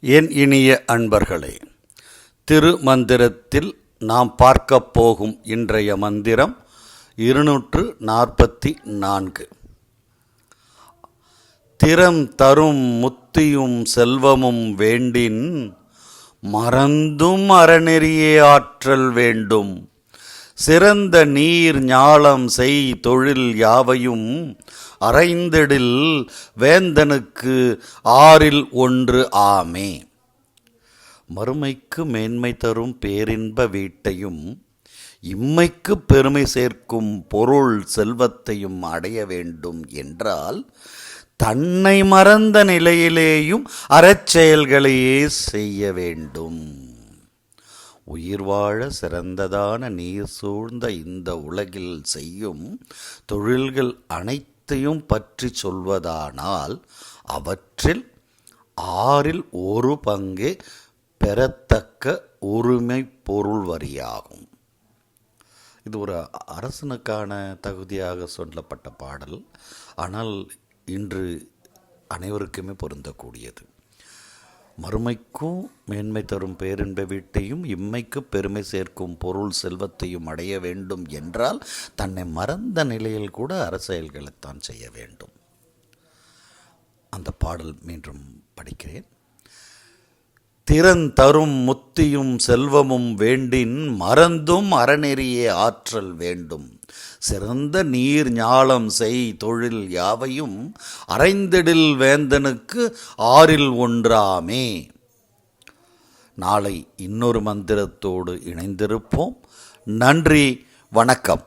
என் இனிய அன்பர்களே திருமந்திரத்தில் நாம் பார்க்கப் போகும் இன்றைய மந்திரம் இருநூற்று நாற்பத்தி நான்கு திறம் தரும் முத்தியும் செல்வமும் வேண்டின் மறந்தும் அறநெறியே ஆற்றல் வேண்டும். சிறந்த நீர் ஞாலம் செய் தொழில் யாவையும் அரைந்தெடில் வேந்தனுக்கு ஆறில் ஒன்று ஆமே. மறுமைக்கு மேன்மை தரும் பேரின்ப வீட்டையும் இம்மைக்கு பெருமை சேர்க்கும் பொருள் செல்வத்தையும் அடைய வேண்டும் என்றால் தன்னை மறந்த நிலையிலேயும் அறச்செயல்களையே செய்ய வேண்டும். உயிர் வாழ சிறந்ததான நீர் சூழ்ந்த இந்த உலகில் செய்யும் தொழில்கள் அனைத்தையும் பற்றி சொல்வதானால் அவற்றில் ஆறில் ஒரு பங்கு பெறத்தக்க உரிமை பொருள் வரியாகும். இது ஒரு அரசனுக்கான தகுதியாக சொல்லப்பட்ட பாடல். ஆனால் இன்று அனைவருக்குமே பொருந்தக்கூடியது. மறுமைக்கும் மேன்மை தரும் பேரின்ப வீட்டையும் இம்மைக்கு பெருமை சேர்க்கும் பொருள் செல்வத்தையும் அடைய வேண்டும் என்றால் தன்னை மறந்த நிலையில் கூட அரசியல்களைத்தான் செய்ய வேண்டும். அந்த பாடல் மீண்டும் படிக்கிறேன். திறன் தரும் முத்தியும் செல்வமும் வேண்டின் மறந்தும் அறநெறியே ஆற்றல் வேண்டும். சிறந்த நீர் ஞாலம் செய் தொழில் யாவையும் அரைந்திடில் வேந்தனுக்கு ஆறில் ஒன்றாமே. நாளை இன்னொரு மந்திரத்தோடு இணைந்திருப்போம். நன்றி வணக்கம்.